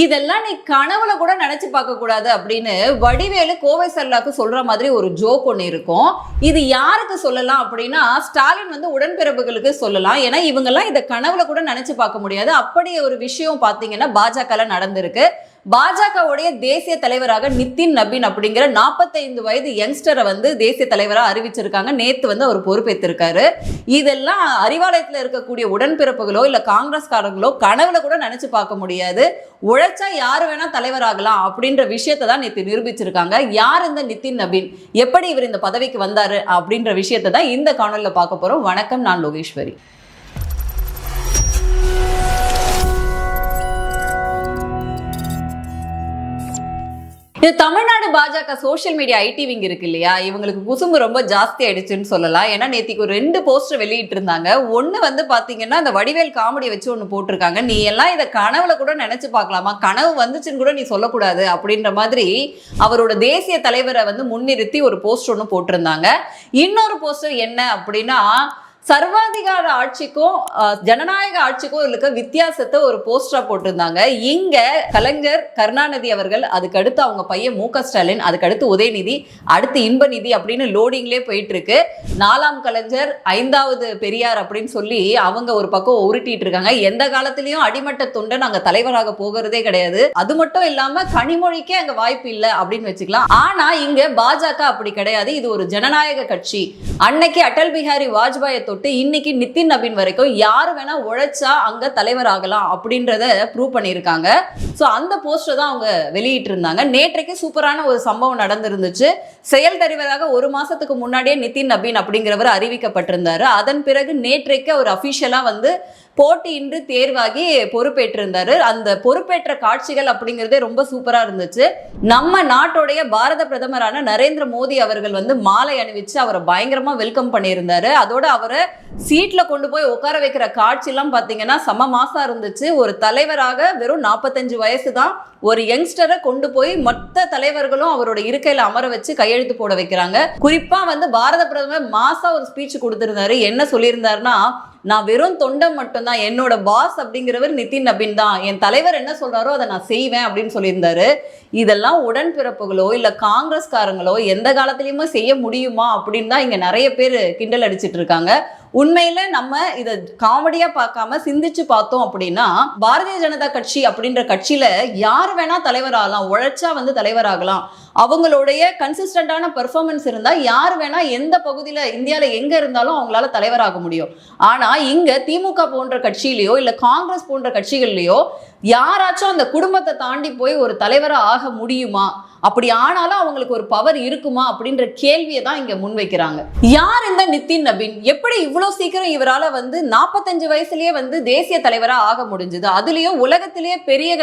இதெல்லாம் நீ கனவுல கூட நினைச்சு பார்க்க கூடாது அப்படின்னு வடிவேலு கோவை சர்லாக்கு சொல்ற மாதிரி ஒரு ஜோக் ஒன்று இருக்கும். இது யாருக்கு சொல்லலாம் அப்படின்னா ஸ்டாலின் வந்து உடன்பிறப்புகளுக்கு சொல்லலாம். ஏன்னா இவங்கெல்லாம் இதை கனவுல கூட நினைச்சு பார்க்க முடியாது. அப்படி ஒரு விஷயம் பார்த்தீங்கன்னா பாஜக நடந்திருக்கு. பாஜகவுடைய தேசிய தலைவராக நிதின் நபீன் அப்படிங்கிற 45 வயது யங்ஸ்டரை வந்து தேசிய தலைவராக அறிவிச்சிருக்காங்க. நேத்து வந்து அவர் பொறுப்பேற்றிருக்காரு இதெல்லாம் அறிவாலயத்தில் இருக்கக்கூடிய உடன்பிறப்புகளோ இல்ல காங்கிரஸ்காரங்களோ கனவுல கூட நினைச்சு பார்க்க முடியாது. உழைச்சா யாரு வேணா தலைவராகலாம் அப்படின்ற விஷயத்தை தான் நேற்று நிரூபிச்சிருக்காங்க. யார் இந்த நிதின் நபீன் எப்படி இவர் இந்த பதவிக்கு வந்தாரு அப்படின்ற விஷயத்தை தான் இந்த காணொலியில் பார்க்க போறோம். வணக்கம் நான் லோகேஸ்வரி. இது தமிழ்நாடு பாஜக சோஷியல் மீடியா ஐடி விங் இருக்கு இல்லையா? இவங்களுக்கு குசும்பு ரொம்ப ஜாஸ்தி ஆயிடுச்சுன்னு சொல்லலாம். ஏன்னா நேத்திக்கு ஒரு ரெண்டு போஸ்டர் வெளியிட்டு இருந்தாங்க. ஒண்ணு வந்து பாத்தீங்கன்னா அந்த வடிவேல் காமெடி வச்சு ஒன்று போட்டிருக்காங்க. நீ எல்லாம் இதை கனவுல கூட நினைச்சு பார்க்கலாமா? கனவு வந்துச்சுன்னு கூட நீ சொல்லக்கூடாது அப்படின்ற மாதிரி அவரோட தேசிய தலைவரை வந்து முன்னிறுத்தி ஒரு போஸ்டர் ஒன்று போட்டிருந்தாங்க. இன்னொரு போஸ்டர் என்ன அப்படின்னா சர்வாதிகார ஆட்சிக்கும் ஜனநாயக ஆட்சிக்கும் இருக்க வித்தியாசத்தை ஒரு போஸ்டரா போட்டிருந்தாங்க. இங்க கலைஞர் கருணாநிதி அவர்கள் அதுக்கு அடுத்து அவங்க பையன் மு ஸ்டாலின் அதுக்கு அடுத்து உதயநிதி அடுத்து இன்பநிதி அப்படின்னு லோடிங்லேயே போயிட்டு இருக்கு நாலாம் கலைஞர் ஐந்தாவது பெரியார் அப்படின்னு சொல்லி அவங்க ஒரு பக்கம் உருட்டிட்டு இருக்காங்க எந்த காலத்திலயும் அடிமட்ட தொண்டை நாங்க தலைவராக போகிறதே கிடையாது. அது மட்டும் இல்லாம கனிமொழிக்கே அங்க வாய்ப்பு இல்லை அப்படின்னு வச்சுக்கலாம். ஆனா இங்க பாஜக அப்படி கிடையாது. இது ஒரு ஜனநாயக கட்சி. அன்னைக்கு அடல் பிஹாரி வாஜ்பாயை தொட்டு இன்னைக்கு நிதின் நபின் வரைக்கும் யார் வேணா உழைச்சா அங்க தலைவர் ஆகலாம் அப்படின்றத ப்ரூவ் பண்ணியிருக்காங்க. ஸோ அந்த போஸ்டர் தான் அவங்க வெளியிட்டு இருந்தாங்க நேற்றைக்கு சூப்பரான ஒரு சம்பவம் நடந்திருந்துச்சு. செயல் தலைவராக ஒரு மாசத்துக்கு முன்னாடியே நிதின் நபீன் அப்படிங்கிறவர் அறிவிக்கப்பட்டிருந்தாரு. அதன் பிறகு நேற்றைக்கு அவர் அஃபிஷியலாக வந்து போட்டியின்றி தேர்வாகி பொறுப்பேற்றிருந்தாரு. அந்த பொறுப்பேற்ற காட்சிகள் அப்படிங்கிறதே ரொம்ப சூப்பரா இருந்துச்சு. நம்ம நாட்டுடைய பாரத பிரதமரான நரேந்திர மோடி அவர்கள் வந்து மாலை அணிவிச்சு அவரை பயங்கரமா வெல்கம் பண்ணியிருந்தாரு. அதோட அவரை சீட்ல கொண்டு போய் உட்கார வைக்கிற காட்சிலாம் பாத்தீங்கன்னா செம மாசா இருந்துச்சு. ஒரு தலைவராக வெறும் நாற்பத்தஞ்சு வயசு தான் ஒரு யங்ஸ்டரை கொண்டு போய் மொத்த தலைவர்களும் அவரோட இருக்கையில அமர வச்சு கையெழுத்து போட வைக்கிறாங்க. குறிப்பா வந்து பாரத பிரதமர் மாசா ஒரு ஸ்பீச் கொடுத்திருந்தாரு. என்ன சொல்லியிருந்தாருன்னா நான் வெறும் தொண்டை மட்டும்தான் என்னோட பாஸ் அப்படிங்கிறவர் நிதின் நபின் தான். என் தலைவர் என்ன சொல்றாரோ அதை நான் செய்வேன் அப்படின்னு சொல்லியிருந்தாரு. இதெல்லாம் உடன்பிறப்புகளோ இல்ல காங்கிரஸ்காரங்களோ எந்த காலத்திலயுமே செய்ய முடியுமா அப்படின்னு தான் இங்க நிறைய பேர் கிண்டல் அடிச்சிட்டு இருக்காங்க. உண்மையில நம்ம இதை காமெடியா பார்க்காம சிந்திச்சு பார்த்தோம் அப்படின்னா பாரதிய ஜனதா கட்சி அப்படின்ற கட்சியில யார் வேணா தலைவர் ஆகலாம் உழைச்சா வந்து தலைவராகலாம். அவங்களுடைய கன்சிஸ்டண்டான பெர்ஃபார்மன்ஸ் இருந்தால் யார் வேணா எந்த பகுதியில் இந்தியாவில் எங்கே இருந்தாலும் அவங்களால தலைவராக முடியும். ஆனா இங்க திமுக போன்ற கட்சியிலையோ இல்லை காங்கிரஸ் போன்ற கட்சிகள்லையோ யாராச்சும் அந்த குடும்பத்தை தாண்டி போய் ஒரு தலைவராக ஆக முடியுமா? அப்படி ஆனாலும் அவங்களுக்கு ஒரு பவர் இருக்குமா? அப்படின்ற கேள்வியை தான் இங்க முன்வைக்கிறாங்க. யார் இந்த நிதின் நபின்? எப்படி இவ்வளோ சீக்கிரம் இவரால வந்து நாற்பத்தஞ்சு வயசுலயே வந்து தேசிய தலைவராக ஆக முடிஞ்சது? அதுலயும் உலகத்திலேயே பெரிய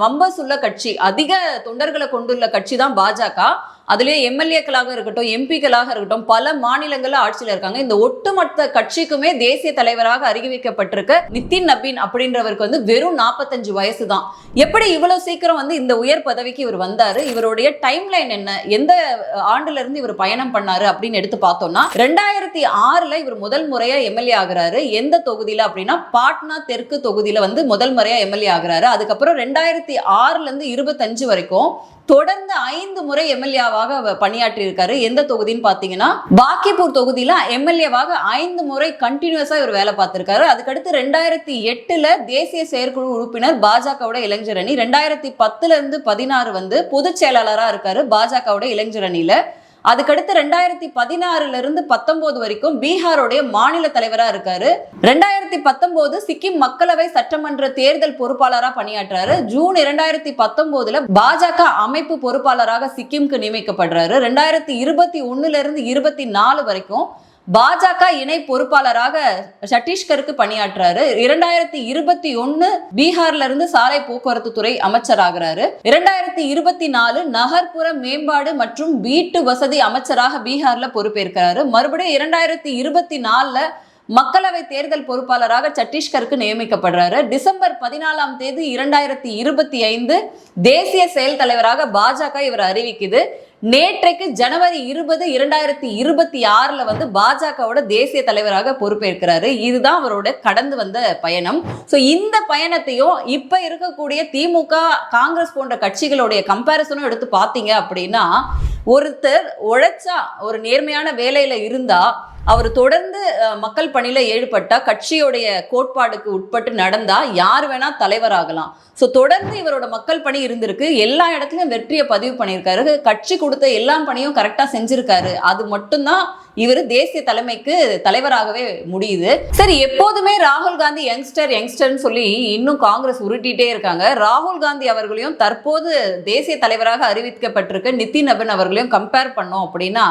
நம்பர்ஸ் உள்ள கட்சி அதிக தொண்டர்களை கொண்டுள்ள கட்சி தான் பாஜக. ராஜாக்கா அதுலேயே எம்எல்ஏக்களாக இருக்கட்டும் எம்பிக்களாக இருக்கட்டும் பல மாநிலங்கள்ல ஆட்சியில் இருக்காங்க. இந்த ஒட்டுமொத்த கட்சிக்குமே தேசிய தலைவராக அறிவிக்கப்பட்டிருக்க நிதின் நபீன் அப்படின்றவருக்கு வந்து வெறும் நாற்பத்தஞ்சு வயசு தான் எப்படி இவ்வளவு சீக்கிரம் வந்து இந்த உயர் பதவிக்கு இவர் வந்தாரு? இவருடைய டைம் லைன் என்ன? எந்த ஆண்டுல இருந்து இவர் பயணம் பண்ணாரு அப்படின்னு எடுத்து பார்த்தோம்னா ரெண்டாயிரத்தி ஆறுல இவர் முதல் முறையா எம்எல்ஏ ஆகுறாரு. எந்த தொகுதியில அப்படின்னா பாட்னா தெற்கு தொகுதியில வந்து முதல் முறையா எம்எல்ஏ ஆகுறாரு. அதுக்கப்புறம் ரெண்டாயிரத்தி ஆறுல இருந்து இருபத்தஞ்சு வரைக்கும் தொடர்ந்து ஐந்து முறை எம்எல்ஏவாக பணியாற்றி இருக்காரு எந்த தொகுதின்னு பாத்தீங்கன்னா பாக்கிப்பூர் தொகுதியில எம்எல்ஏவாக ஐந்து முறை கண்டினியூஸா இவர் வேலை பார்த்திருக்காரு. அதுக்கடுத்து ரெண்டாயிரத்தி எட்டுல தேசிய செயற்குழு உறுப்பினர் பாஜகவோட இளைஞர் அணி. ரெண்டாயிரத்தி பத்துல இருந்து பதினாறு வந்து பொதுச் செயலாளராக இருக்காரு பாஜகவோட இளைஞர் அணியில. அதுக்கடுத்து ரெண்டாயிரத்தி பதினாறுல இருந்து பத்தொன்பது வரைக்கும் பீகாருடைய மாநில தலைவரா இருக்காரு. ரெண்டாயிரத்தி பத்தொன்பது சிக்கிம் மக்களவை சட்டமன்ற தேர்தல் பொறுப்பாளராக பணியாற்றாரு. ஜூன் இரண்டாயிரத்தி பத்தொன்பதுல பாஜக அமைப்பு பொறுப்பாளராக சிக்கிம்க்கு நியமிக்கப்படுறாரு. ரெண்டாயிரத்தி இருபத்தி ஒன்னுல இருந்து இருபத்தி நாலு வரைக்கும் பாஜக இணை பொறுப்பாளராக சத்தீஸ்கருக்கு பணியாற்றுறாரு இரண்டாயிரத்தி இருபத்தி ஒன்னு பீகார்ல இருந்து சாலை போக்குவரத்து துறை அமைச்சராகிறாரு. இரண்டாயிரத்தி இருபத்தி நாலு நகர்ப்புற மேம்பாடு மற்றும் வீட்டு வசதி அமைச்சராக பீகார்ல பொறுப்பேற்கிறாரு. மறுபடியும் இரண்டாயிரத்தி இருபத்தி நாலுல மக்களவை தேர்தல் பொறுப்பாளராக சத்தீஸ்கருக்கு நியமிக்கப்படுறாரு. டிசம்பர் பதினாலாம் தேதி இரண்டாயிரத்தி இருபத்தி ஐந்து தேசிய செயல் தலைவராக பாஜக இவர் அறிவிக்குது. நேற்றைக்கு ஜனவரி இருபது இரண்டாயிரத்தி இருபத்தி ஆறுல வந்து பாஜகவோட தேசிய தலைவராக பொறுப்பேற்கிறாரு. இதுதான் அவரோட கடந்து வந்த பயணம். ஸோ இந்த பயணத்தையும் இப்ப இருக்கக்கூடிய திமுக காங்கிரஸ் போன்ற கட்சிகளுடைய கம்பேரிசனும் எடுத்து பார்த்தீங்க அப்படின்னா ஒருத்தர் உழைச்சா ஒரு நேர்மையான வேலையில இருந்தா அவர் தொடர்ந்து மக்கள் பணியில் ஈடுபட்டா கட்சியுடைய கோட்பாடுக்கு உட்பட்டு நடந்தா யார் வேணா தலைவராகலாம். ஸோ தொடர்ந்து இவரோட மக்கள் பணி இருந்திருக்கு. எல்லா இடத்துலையும் வெற்றியை பதிவு பண்ணியிருக்காரு. கட்சி கொடுத்த எல்லா பணியும் கரெக்டாக செஞ்சிருக்காரு. அது மட்டும்தான் இவர் தேசிய தலைமைக்கு தலைவராகவே முடியுது. சரி எப்போதுமே ராகுல் காந்தி யங்ஸ்டர் யங்ஸ்டர்னு சொல்லி இன்னும் காங்கிரஸ் உருட்டிட்டே இருக்காங்க. ராகுல் காந்தி அவர்களையும் தற்போது தேசிய தலைவராக அறிவிக்கப்பட்டிருக்க நிதின் நபன் அவர்களையும் கம்பேர் பண்ணோம் அப்படின்னா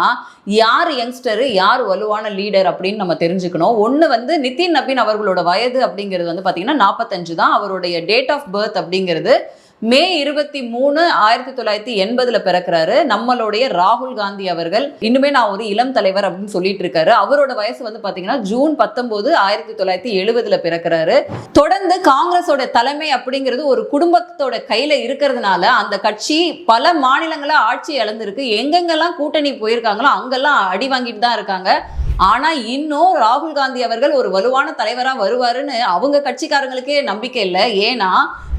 யார் யங்ஸ்டரு யார் வலுவான லீடர் அப்படின்னு நம்ம தெரிஞ்சுக்கணும். ஒன்று வந்து நிதின் நபின் அவர்களோட வயது அப்படிங்கிறது வந்து பார்த்தீங்கன்னா நாற்பத்தஞ்சு தான். அவருடைய டேட் ஆஃப் பர்த் அப்படிங்கிறது மே இருபத்தி மூணு ஆயிரத்தி தொள்ளாயிரத்தி எண்பதுல பிறக்கிறாரு. நம்மளுடைய ராகுல் காந்தி அவர்கள். இன்னுமே நான் ஒரு இளம் தலைவர் அப்படின்னு சொல்லிட்டு இருக்காரு. அவரோட வயசு வந்து பாத்தீங்கன்னா ஜூன் பத்தொன்பது ஆயிரத்தி தொள்ளாயிரத்தி எழுபதுல பிறக்கிறாரு. தொடர்ந்து காங்கிரஸோட தலைமை அப்படிங்கிறது ஒரு குடும்பத்தோட கையில இருக்கிறதுனால அந்த கட்சி பல மாநிலங்கள ஆட்சி இழந்திருக்கு. எங்கெங்கெல்லாம் கூட்டணி போயிருக்காங்களோ அங்கெல்லாம் அடி வாங்கிட்டு தான் இருக்காங்க. ஆனா இன்னும் ராகுல் காந்தி அவர்கள் ஒரு வலுவான தலைவரா வருவாருன்னு அவங்க கட்சிக்காரங்களுக்கே நம்பிக்கை இல்லை. ஏன்னா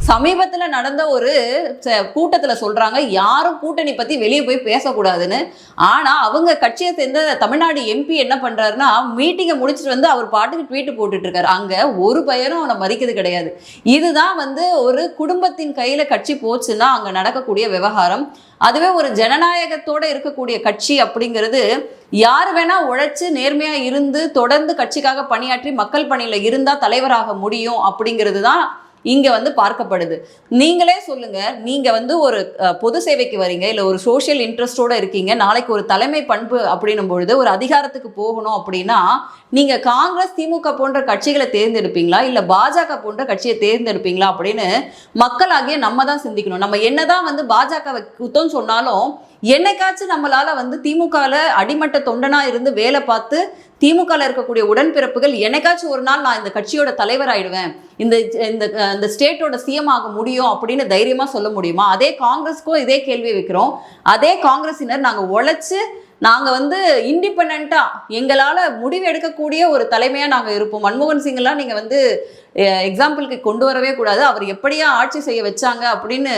சமீபத்தில் நடந்த ஒரு ச- சொல்கிறாங்க யாரும் கூட்டணி பற்றி வெளியே போய் பேசக்கூடாதுன்னு. ஆனால் அவங்க கட்சியை சேர்ந்த தமிழ்நாடு எம்பி என்ன பண்ணுறாருன்னா மீட்டிங்கை முடிச்சுட்டு வந்து அவர் பாட்டுக்கு ட்வீட்டு போட்டுட்ருக்காரு அங்கே ஒரு பையனும் அவனை மதிக்கிறது கிடையாது. இதுதான் வந்து ஒரு குடும்பத்தின் கையில் கட்சி போச்சுன்னா அங்கே நடக்கக்கூடிய விவகாரம். அதுவே ஒரு ஜனநாயகத்தோட இருக்கக்கூடிய கட்சி அப்படிங்கிறது யார் வேணா உழைச்சு நேர்மையா இருந்து தொடர்ந்து கட்சிக்காக பணியாற்றி மக்கள் பணியில இருந்தா தலைவராக முடியும் அப்படிங்கிறது தான் இங்கே வந்து பார்க்கப்படுது. நீங்களே சொல்லுங்க நீங்கள் வந்து ஒரு பொது சேவைக்கு வரீங்க இல்லை ஒரு சோஷியல் இன்ட்ரெஸ்டோடு இருக்கீங்க நாளைக்கு ஒரு தலைமை பண்பு அப்படின்னும் பொழுது ஒரு அதிகாரத்துக்கு போகணும் அப்படின்னா நீங்கள் காங்கிரஸ் திமுக போன்ற கட்சிகளை தேர்ந்தெடுப்பீங்களா? இல்லை பாஜக போன்ற கட்சியை தேர்ந்தெடுப்பீங்களா? அப்படின்னு மக்களாகிய நம்ம தான் சிந்திக்கணும். நம்ம என்னதான் வந்து பாஜகவை குத்தம் சொன்னாலும் என்னைக்காச்சும் நம்மளால வந்து திமுகவில் அடிமட்ட தொண்டனாக இருந்து வேலை பார்த்து திமுகவில் இருக்கக்கூடிய உடன்பிறப்புகள் என்னைக்காச்சும் ஒரு நாள் நான் இந்த கட்சியோட தலைவராயிடுவேன். இந்த இந்த இந்த ஸ்டேட்டோட சிஎம் ஆக முடியும் அப்படின்னு தைரியமாக சொல்ல முடியுமா? அதே காங்கிரஸ்க்கும் இதே கேள்வி வைக்கிறோம். அதே காங்கிரஸினர் நாங்கள் உழைச்சி நாங்கள் வந்து இண்டிபெண்ட்டாக எங்களால் முடிவு எடுக்கக்கூடிய ஒரு தலைமையாக நாங்கள் இருப்போம். மன்மோகன் சிங்லாம் நீங்கள் வந்து எக்ஸாம்பிளுக்கு கொண்டு வரவே கூடாது. அவர் எப்படியா ஆட்சி செய்ய வச்சாங்க அப்படின்னு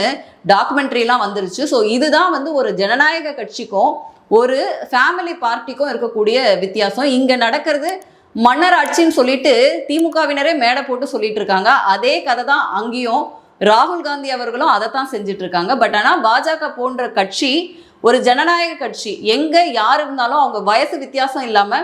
டாக்குமெண்ட்ரிலாம் வந்துருச்சு. ஸோ இதுதான் வந்து ஒரு ஜனநாயக கட்சிக்கும் ஒரு ஃபேமிலி பார்ட்டிக்கும் இருக்கக்கூடிய வித்தியாசம். இங்கே நடக்கிறது மன்னர் ஆட்சின்னு சொல்லிட்டு திமுகவினரே மேடை போட்டு சொல்லிட்டு இருக்காங்க. அதே கதை தான் அங்கேயும் ராகுல் காந்தி அவர்களும் அதை தான் செஞ்சுட்டு இருக்காங்க. பட் ஆனால் பாஜக போன்ற கட்சி ஒரு ஜனநாயக கட்சி எங்க யார் இருந்தாலும் அவங்க வயசு வித்தியாசம் இல்லாம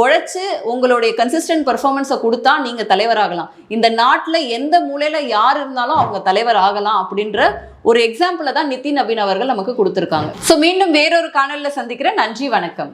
உழைச்சு உங்களுடைய கன்சிஸ்டன்ட் பெர்ஃபார்மன்ஸை கொடுத்தா நீங்க தலைவராகலாம். இந்த நாட்டில் எந்த மூலையில யார் இருந்தாலும் அவங்க தலைவர் ஆகலாம் அப்படின்ற ஒரு எக்ஸாம்பிளை தான் நிதின் நவீன் அவர்கள் நமக்கு கொடுத்துருக்காங்க. ஸோ மீண்டும் வேறொரு காணொலியில் சந்திக்கிறேன். நன்றி வணக்கம்.